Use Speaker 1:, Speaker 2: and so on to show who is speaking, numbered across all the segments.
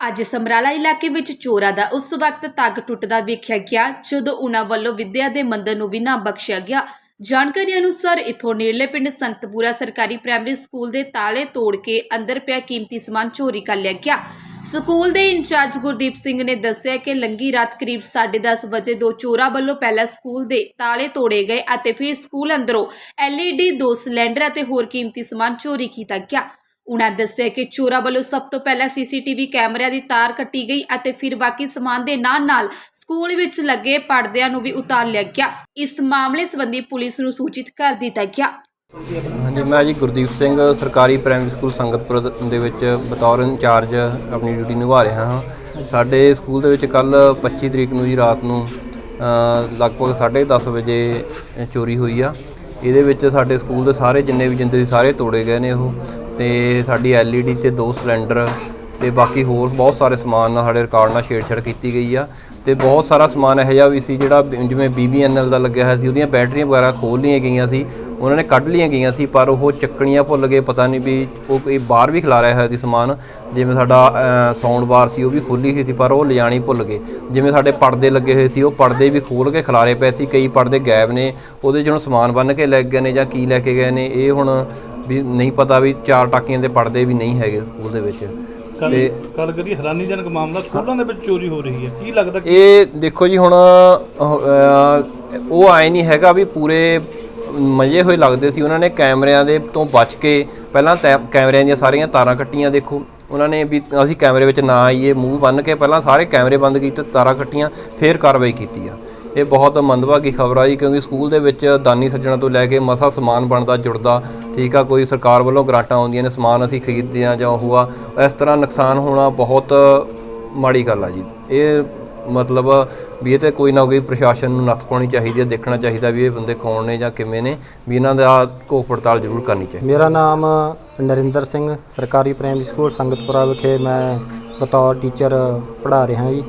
Speaker 1: ਅੱਜ ਸਮਰਾਲਾ ਇਲਾਕੇ ਵਿੱਚ ਚੋਰਾਂ ਦਾ ਉਸ ਵਕਤ ਤੱਕ ਟੁੱਟਦਾ ਵੇਖਿਆ ਗਿਆ, ਜਦੋਂ ਉਹਨਾਂ ਵੱਲੋਂ ਵਿੱਦਿਆ ਦੇ ਮੰਦਰ ਨੂੰ ਵੀ ਨਾ ਬਖਸ਼ਿਆ ਗਿਆ। ਜਾਣਕਾਰੀ ਅਨੁਸਾਰ ਇਥੋਂ ਨੇੜਲੇ ਪਿੰਡ ਸੰਗਤਪੁਰਾ ਸਰਕਾਰੀ ਪ੍ਰਾਇਮਰੀ ਸਕੂਲ ਦੇ ਤਾਲੇ ਤੋੜ ਕੇ ਅੰਦਰ ਪਿਆ ਕੀਮਤੀ ਸਮਾਨ ਚੋਰੀ ਕਰ ਲਿਆ ਗਿਆ। ਸਕੂਲ ਦੇ ਇੰਚਾਰਜ ਗੁਰਦੀਪ ਸਿੰਘ ਨੇ ਦੱਸਿਆ ਕਿ ਲੰਗੀ ਰਾਤ ਕਰੀਬ 10:30 ਵਜੇ ਦੋ ਚੋਰਾਂ ਵੱਲੋਂ ਪਹਿਲਾਂ ਸਕੂਲ ਦੇ ਤਾਲੇ ਤੋੜੇ ਗਏ ਅਤੇ ਫਿਰ ਸਕੂਲ ਅੰਦਰੋਂ LED ਦੋ ਸਿਲੰਡਰ ਅਤੇ ਹੋਰ ਕੀਮਤੀ ਸਮਾਨ ਚੋਰੀ ਕੀਤਾ ਗਿਆ। ਉਨ੍ਹਾਂ ਦੱਸਿਆ ਕਿ ਚੋਰਾਂ ਵੱਲੋਂ ਸਭ ਤੋਂ ਪਹਿਲਾਂ ਸੀਸੀਟੀਵੀ ਕੈਮਰਿਆਂ ਦੀ ਤਾਰ ਕੱਟੀ ਗਈ ਅਤੇ ਫਿਰ ਬਾਕੀ ਸਮਾਨ ਦੇ ਨਾਲ-ਨਾਲ ਸਕੂਲ ਵਿੱਚ ਲੱਗੇ ਪਰਦਿਆਂ ਨੂੰ ਵੀ ਉਤਾਰ ਲਿਆ ਗਿਆ। ਇਸ ਮਾਮਲੇ ਸੰਬੰਧੀ ਪੁਲਿਸ ਨੂੰ ਸੂਚਿਤ ਕਰ ਦਿੱਤਾ ਗਿਆ।
Speaker 2: ਹਾਂਜੀ ਮੈਂ ਜੀ ਗੁਰਦੀਪ ਸਿੰਘ ਸਰਕਾਰੀ ਪ੍ਰਾਇਮਰੀ ਸਕੂਲ ਸੰਗਤਪੁਰ ਦੇ ਵਿੱਚ ਬਤੌਰ ਇੰਚਾਰਜ ਆਪਣੀ ਡਿਊਟੀ ਨਿਭਾ ਰਿਹਾ ਹਾਂ। ਸਾਡੇ ਸਕੂਲ ਦੇ ਵਿੱਚ ਕੱਲ 25 ਤਰੀਕ ਨੂੰ ਜੀ ਰਾਤ ਨੂੰ ਅ, ਲਗਭਗ 10:30 ਵਜੇ ਚੋਰੀ ਹੋਈ ਆ। ਇਹਦੇ ਵਿੱਚ ਸਾਡੇ ਸਕੂਲ ਦੇ ਸਾਰੇ ਜਿੰਨੇ ਵੀ ਜਿੰਦੇ ਸਾਰੇ ਤੋੜੇ ਗਏ ਨੇ ਉਹ। ਤੇ ਸਾਡੀ LED ਤੇ ਦੋ ਸਿਲੰਡਰ ਤੇ ਬਾਕੀ ਹੋਰ ਬਹੁਤ ਸਾਰੇ ਸਮਾਨ ਨਾਲ ਸਾਡੇ ਰਿਕਾਰਡ ਨਾਲ ਛੇੜਛਾੜ ਕੀਤੀ ਗਈ ਆ। ਤੇ ਬਹੁਤ ਸਾਰਾ ਸਮਾਨ ਇਹੋ ਜਿਹਾ ਵੀ ਸੀ ਜਿਹੜਾ ਬ- ਜਿਵੇਂ BBNL ਦਾ ਲੱਗਿਆ ਹੋਇਆ ਸੀ, ਉਹਦੀਆਂ ਬੈਟਰੀਆਂ ਵਗੈਰਾ ਖੋਲ ਲਈਆਂ ਗਈਆਂ ਸੀ, ਉਹਨਾਂ ਨੇ ਕੱਢ ਲਈਆਂ ਗਈਆਂ ਸੀ, ਪਰ ਉਹ ਚੱਕਣੀਆਂ ਭੁੱਲ ਗਏ, ਪਤਾ ਨਹੀਂ ਵੀ ਉਹ ਕੋਈ ਬਾਹਰ ਵੀ ਖਿਲਾ ਰਿਹਾ ਹੋਇਆ ਸੀ ਸਮਾਨ, ਜਿਵੇਂ ਸਾਡਾ ਸਾਊਂਡ ਬਾਰ ਸੀ, ਉਹ ਵੀ ਖੋਲੀ ਹੋਈ ਸੀ, ਪਰ ਉਹ ਲਿਜਾਣੀ ਭੁੱਲ ਗਏ। ਜਿਵੇਂ ਸਾਡੇ ਪਰਦੇ ਲੱਗੇ ਹੋਏ ਸੀ, ਉਹ ਪਰਦੇ ਵੀ ਖੋਲ ਕੇ ਖਿਲਾਰੇ ਪਏ ਸੀ, ਕਈ ਪਰਦੇ ਗਾਇਬ ਨੇ, ਉਹਦੇ 'ਚ ਹੁਣ ਸਮਾਨ ਬੰਨ ਕੇ ਲੈ ਗਏ ਨੇ ਜਾਂ ਕੀ ਲੈ ਕੇ ਗਏ ਨੇ, ਇਹ ਹੁਣ ਵੀ ਨਹੀਂ ਪਤਾ ਵੀ ਚਾਰ ਟਾਕੀਆਂ ਦੇ ਪਰਦੇ ਵੀ ਨਹੀਂ ਹੈਗੇ ਸਕੂਲ ਦੇ ਵਿੱਚ। ਤੇ-
Speaker 3: ਕੱਲ ਕਰੀ ਹੈਰਾਨੀਜਨਕ ਮਾਮਲਾ ਸਕੂਲਾਂ ਦੇ ਵਿੱਚ ਚੋਰੀ ਹੋ ਰਹੀ ਹੈ। ਕੀ ਲੱਗਦਾ
Speaker 2: ਇਹ ਦੇਖੋ ਜੀ ਹੁਣ ਉਹ ਆਏ ਨਹੀਂ ਹੈਗਾ ਵੀ ਪੂਰੇ ਮਜੇ ਹੋਏ ਲੱਗਦੇ ਸੀ। ਉਹਨਾਂ ਨੇ ਕੈਮਰਿਆਂ ਦੇ ਤੋਂ ਬਚ ਕੇ ਪਹਿਲਾਂ ਕੈਮਰਿਆਂ ਦੀਆਂ ਸਾਰੀਆਂ ਤਾਰਾਂ ਕੱਟੀਆਂ ਦੇਖੋ। ਉਹਨਾਂ ਨੇ ਵੀ ਅਸੀਂ ਕੈਮਰੇ ਵਿੱਚ ਨਾ ਆਈਏ ਮੂੰਹ ਬੰਨ ਕੇ ਪਹਿਲਾਂ ਸਾਰੇ ਕੈਮਰੇ ਬੰਦ ਕੀਤੇ ਤਾਰਾਂ ਕੱਟੀਆਂ ਫਿਰ ਕਾਰਵਾਈ ਕੀਤੀ ਆ। ਇਹ ਬਹੁਤ ਮੰਦਭਾਗੀ ਖਬਰ ਆ ਜੀ, ਕਿਉਂਕਿ ਸਕੂਲ ਦੇ ਵਿੱਚ ਦਾਨੀ ਸੱਜਣਾ ਤੋਂ ਲੈ ਕੇ ਮਸਾ ਸਮਾਨ ਬਣਦਾ, ਜੁੜਦਾ, ਠੀਕ ਆ, ਕੋਈ ਸਰਕਾਰ ਵੱਲੋਂ ਗ੍ਰਾਂਟਾਂ ਆਉਂਦੀਆਂ ਨੇ, ਸਮਾਨ ਅਸੀਂ ਖਰੀਦਦੇ ਆ ਜਾਂ ਉਹ ਆ, ਇਸ ਤਰ੍ਹਾਂ ਨੁਕਸਾਨ ਹੋਣਾ ਬਹੁਤ ਮਾੜੀ ਗੱਲ ਆ ਜੀ। ਇਹ ਮਤਲਬ ਵੀ ਇਹ ਤੇ ਕੋਈ ਨਾ ਕੋਈ ਪ੍ਰਸ਼ਾਸਨ ਨੂੰ ਨੱਥ ਪਾਉਣੀ ਚਾਹੀਦੀ ਹੈ, ਦੇਖਣਾ ਚਾਹੀਦਾ ਵੀ ਇਹ ਬੰਦੇ ਕੌਣ ਨੇ ਜਾਂ ਕਿਵੇਂ ਨੇ, ਵੀ ਇਹਨਾਂ ਦਾ ਘੋਖ ਪੜਤਾਲ ਜ਼ਰੂਰ ਕਰਨੀ ਚਾਹੀਦੀ
Speaker 4: ਮੇਰਾ ਨਾਮ ਨਰਿੰਦਰ ਸਿੰਘ, ਸਰਕਾਰੀ ਪ੍ਰਾਇਮਰੀ ਸਕੂਲ ਸੰਗਤਪੁਰਾ ਵਿਖੇ ਮੈਂ ਬਤੌਰ ਟੀਚਰ ਪੜ੍ਹਾ ਰਿਹਾ ਜੀ।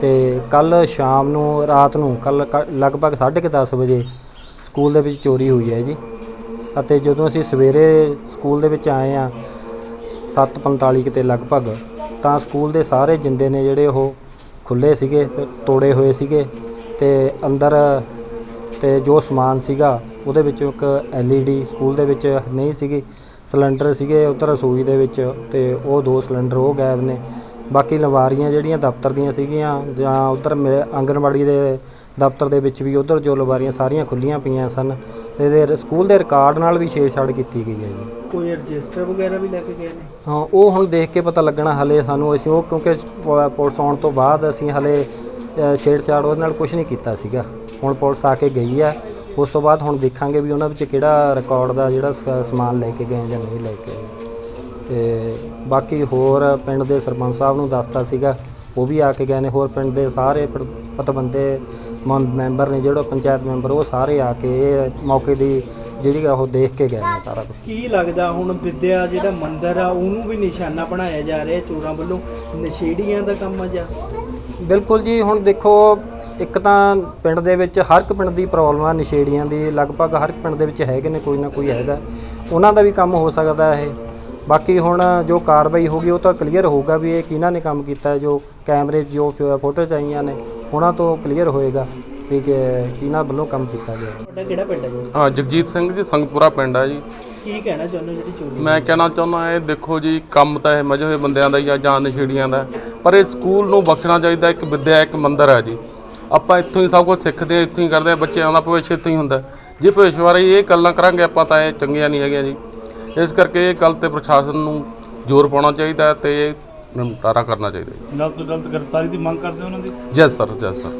Speaker 4: ਤੇ ਕੱਲ ਸ਼ਾਮ ਨੂੰ, ਰਾਤ ਨੂੰ ਕੱਲ ਲਗਭਗ 10:30 ਵਜੇ ਸਕੂਲ ਦੇ ਵਿੱਚ ਚੋਰੀ ਹੋਈ ਹੈ ਜੀ। ਅਤੇ ਜਦੋਂ ਅਸੀਂ ਸਵੇਰੇ ਸਕੂਲ ਦੇ ਵਿੱਚ ਆਏ ਆ 7:45 ਕਿਤੇ ਲਗਭਗ, ਤਾਂ ਸਕੂਲ ਦੇ ਸਾਰੇ ਜਿੰਦੇ ਨੇ ਜਿਹੜੇ ਉਹ ਖੁੱਲੇ ਸੀਗੇ, ਤੋੜੇ ਹੋਏ ਸੀਗੇ ਤੇ ਅੰਦਰ ਤੇ ਜੋ ਸਮਾਨ ਸੀਗਾ, ਉਹਦੇ ਵਿੱਚੋਂ ਇੱਕ LED ਸਕੂਲ ਦੇ ਵਿੱਚ ਨਹੀਂ ਸੀਗੀ, ਸਿਲੰਡਰ ਸੀਗੇ ਉੱਧਰ ਰਸੋਈ ਦੇ ਵਿੱਚ ਤੇ ਉਹ ਦੋ ਸਿਲੰਡਰ ਉਹ ਗਾਇਬ ਨੇ। ਬਾਕੀ ਲਵਾਰੀਆਂ ਜਿਹੜੀਆਂ ਦਫ਼ਤਰ ਦੀਆਂ ਸੀਗੀਆਂ ਜਾਂ ਉੱਧਰ ਆਂਗਣਵਾੜੀ ਦੇ ਦਫ਼ਤਰ ਦੇ ਵਿੱਚ ਵੀ ਉੱਧਰ ਜੋ ਲਵਾਰੀਆਂ ਸਾਰੀਆਂ ਖੁੱਲੀਆਂ ਪਈਆਂ ਸਨ ਇਹਦੇ ਸਕੂਲ ਦੇ ਰਿਕਾਰਡ ਨਾਲ ਵੀ ਛੇੜਛਾੜ ਕੀਤੀ ਗਈ ਹੈ ਜੀ।
Speaker 3: ਕੋਈ ਰਜਿਸਟਰ ਵਗੈਰਾ ਵੀ ਲੈ ਕੇ ਗਏ ਨੇ?
Speaker 4: ਹਾਂ ਉਹ ਹੁਣ ਦੇਖ ਕੇ ਪਤਾ ਲੱਗਣਾ ਹਲੇ ਸਾਨੂੰ ਅਸੀਂ ਉਹ ਕਿਉਂਕਿ ਪੁਲਿਸ ਆਉਣ ਤੋਂ ਬਾਅਦ ਅਸੀਂ ਹਲੇ ਛੇੜਛਾੜ ਉਹਦੇ ਨਾਲ ਕੁਝ ਨਹੀਂ ਕੀਤਾ ਸੀਗਾ। ਹੁਣ ਪੁਲਿਸ ਆ ਕੇ ਗਈ ਆ ਉਸ ਤੋਂ ਬਾਅਦ ਹੁਣ ਦੇਖਾਂਗੇ ਵੀ ਉਹਨਾਂ ਵਿੱਚ ਕਿਹੜਾ ਰਿਕਾਰਡ ਦਾ ਜਿਹੜਾ ਸਮਾਨ ਲੈ ਕੇ ਗਏ ਜਾਂ ਨਹੀਂ ਲੈ ਕੇ ਗਏ। ਤੇ ਬਾਕੀ ਹੋਰ ਪਿੰਡ ਦੇ ਸਰਪੰਚ ਸਾਹਿਬ ਨੂੰ ਦੱਸਤਾ ਸੀਗਾ ਉਹ ਵੀ ਆ ਕੇ ਗਏ ਨੇ। ਹੋਰ ਪਿੰਡ ਦੇ ਸਾਰੇ ਪ- ਪਤਵੰਤੇ ਮ- ਮੈਂਬਰ ਨੇ ਜਿਹੜਾ ਪੰਚਾਇਤ ਮੈਂਬਰ ਉਹ ਸਾਰੇ ਆ ਕੇ ਇਹ ਮੌਕੇ ਦੀ ਜਿਹੜੀ ਆ ਉਹ ਦੇਖ ਕੇ ਗਏ ਨੇ ਸਾਰਾ ਕੁਝ
Speaker 3: ਕੀ ਲੱਗਦਾ ਹੁਣ ਵਿਦਿਆ ਜਿਹੜਾ ਮੰਦਿਰ ਆ ਉਹਨੂੰ ਵੀ ਨਿਸ਼ਾਨਾ ਬਣਾਇਆ ਜਾ ਰਿਹਾ ਚੋਰਾਂ ਵੱਲੋਂ? ਨਸ਼ੇੜੀਆਂ ਦਾ ਕੰਮ ਆ ਜਾਂ?
Speaker 4: ਬਿਲਕੁਲ ਜੀ ਹੁਣ ਦੇਖੋ ਇੱਕ ਤਾਂ ਪਿੰਡ ਦੇ ਵਿੱਚ ਹਰ ਇੱਕ ਪਿੰਡ ਦੀ ਪ੍ਰੋਬਲਮ ਆ ਨਸ਼ੇੜੀਆਂ ਦੀ ਲਗਭਗ ਹਰ ਇੱਕ ਪਿੰਡ ਦੇ ਵਿੱਚ ਹੈਗੇ ਨੇ ਕੋਈ ਨਾ ਕੋਈ ਹੈਗਾ। ਉਹਨਾਂ ਦਾ ਵੀ ਕੰਮ ਹੋ ਸਕਦਾ ਇਹ। ਬਾਕੀ ਹੁਣ ਜੋ ਕਾਰਵਾਈ ਹੋਗੀ ਉਹ ਤਾਂ ਕਲੀਅਰ ਹੋਊਗਾ ਵੀ ਇਹ ਕਿਹਨਾਂ ਨੇ ਕੰਮ ਕੀਤਾ ਜੋ ਕੈਮਰੇ ਜੋ ਫੋਟੋਜ਼ ਆਈਆਂ ਨੇ ਉਹਨਾਂ ਤੋਂ ਕਲੀਅਰ ਹੋਏਗਾ ਵੀ ਕਿ ਕਿਹਨਾਂ ਵੱਲੋਂ ਕੰਮ ਕੀਤਾ ਗਿਆ।
Speaker 3: ਤੁਹਾਡਾ ਕਿਹੜਾ ਪਿੰਡ ਹੈ ਜੀ?
Speaker 5: ਹਾਂ ਜਗਜੀਤ ਸਿੰਘ ਜੀ ਸੰਗਪੁਰਾ ਪਿੰਡ ਆ ਜੀ।
Speaker 3: ਕੀ ਕਹਿਣਾ ਚਾਹੁੰਦੇ ਜਿਹੜੀ ਚੋਰੀ
Speaker 5: ਮੈਂ ਕਹਿਣਾ ਚਾਹੁੰਦਾ ਇਹ ਦੇਖੋ ਜੀ ਕੰਮ ਤਾਂ ਇਹ ਮਜੇ ਹੋਏ ਬੰਦਿਆਂ ਦਾ ਹੀ ਆ ਜਾਂ ਨਸ਼ੇੜੀਆਂ ਦਾ। ਪਰ ਇਹ ਸਕੂਲ ਨੂੰ ਬਖਸ਼ਣਾ ਚਾਹੀਦਾ ਇੱਕ ਵਿਦਿਆ ਇੱਕ ਮੰਦਰ ਹੈ ਜੀ। ਆਪਾਂ ਇੱਥੋਂ ਹੀ ਸਭ ਕੁਝ ਸਿੱਖਦੇ ਆ ਇੱਥੋਂ ਹੀ ਕਰਦੇ ਆ ਬੱਚਿਆਂ ਦਾ ਭਵਿੱਖ ਇੱਥੋਂ ਹੀ ਹੁੰਦਾ। ਜੇ ਭਵਿੱਖ ਬਾਰੇ ਇਹ ਗੱਲਾਂ ਕਰਾਂਗੇ ਆਪਾਂ ਤਾਂ ਇਹ ਚੰਗੀਆਂ ਨਹੀਂ ਹੈਗੀਆਂ ਜੀ। ਇਸ ਕਰਕੇ ਇਹ ਗੱਲ ਤੇ ਪ੍ਰਸ਼ਾਸਨ ਨੂੰ ਜ਼ੋਰ ਪਾਉਣਾ ਚਾਹੀਦਾ ਹੈ ਤੇ ਇਹ ਨਿਪਟਾਰਾ ਕਰਨਾ ਚਾਹੀਦਾ
Speaker 3: ਜਲਦ ਤੋਂ ਜਲਦ ਗ੍ਰਿਫਤਾਰੀ ਦੀ ਮੰਗ ਕਰਦੇ ਹੋ ਉਹਨਾਂ ਦੀ?
Speaker 5: ਜੈ ਸਰ ਜੈ ਸਰ